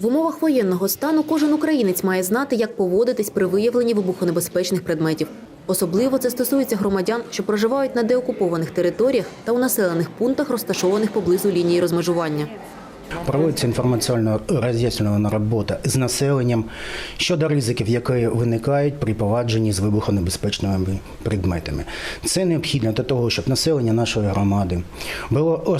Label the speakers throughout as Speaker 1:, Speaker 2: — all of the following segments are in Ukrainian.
Speaker 1: В умовах воєнного стану кожен українець має знати, як поводитись при виявленні вибухонебезпечних предметів. Особливо це стосується громадян, що проживають на деокупованих територіях та у населених пунктах, розташованих поблизу лінії розмежування.
Speaker 2: Проводиться інформаційно роз'яснювана робота з населенням щодо ризиків, які виникають при повадженні з вибухонебезпечними предметами. Це необхідно для того, щоб населення нашої громади було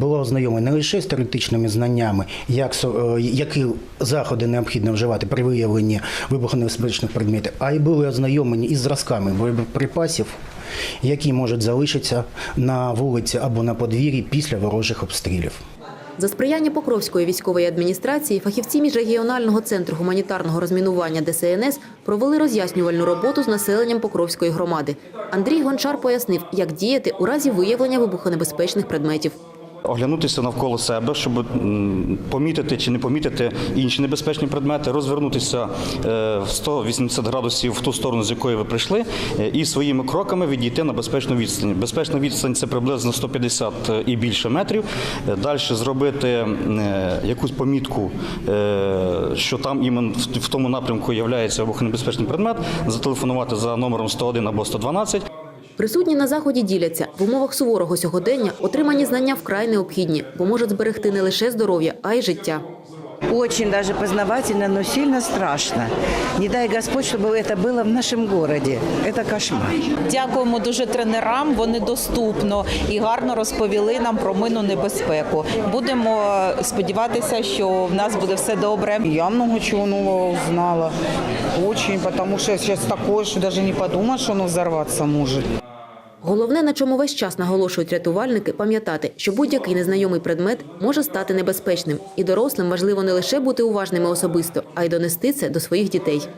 Speaker 2: було ознайомлено не лише з теоретичними знаннями, як е, які заходи необхідно вживати при виявленні вибухонебезпечних предметів, а й були ознайомлені із зразками боєприпасів, які можуть залишитися на вулиці або на подвір'ї після ворожих обстрілів.
Speaker 1: За сприяння Покровської військової адміністрації фахівці міжрегіонального центру гуманітарного розмінування ДСНС провели роз'яснювальну роботу з населенням Покровської громади. Андрій Гончар пояснив, як діяти у разі виявлення вибухонебезпечних предметів.
Speaker 3: Оглянутися навколо себе, щоб помітити чи не помітити інші небезпечні предмети, розвернутися е, в 180 градусів в ту сторону, з якої ви прийшли, е, і своїми кроками відійти на безпечну відстань. Безпечна відстань це приблизно 150 і більше метрів. Е, Далі зробити е, якусь помітку, е, що там іменно в- тому напрямку є вибухонебезпечний предмет, зателефонувати за номером 101 або 112.
Speaker 1: Присутні на заході діляться в умовах суворого сьогодення. Отримані знання вкрай необхідні, бо можуть зберегти не лише здоров'я, а й життя.
Speaker 4: Очень даже познавательно, но сильно страшно. Не дай Господь, чтобы это было в нашем городе. Это кошмар.
Speaker 5: Дякуємо дуже тренерам. Вони доступно і гарно розповіли нам про мину небезпеку. Будемо сподіватися, що в нас буде все добре.
Speaker 6: Я много чего нового узнала. Очень, потому что сейчас такое, что даже не подумаешь, что оно взорваться может.
Speaker 1: Головне, на чому весь час наголошують рятувальники, пам'ятати, що будь-який незнайомий предмет може стати небезпечним, і дорослим важливо не лише бути уважними особисто, а й донести це до своїх дітей.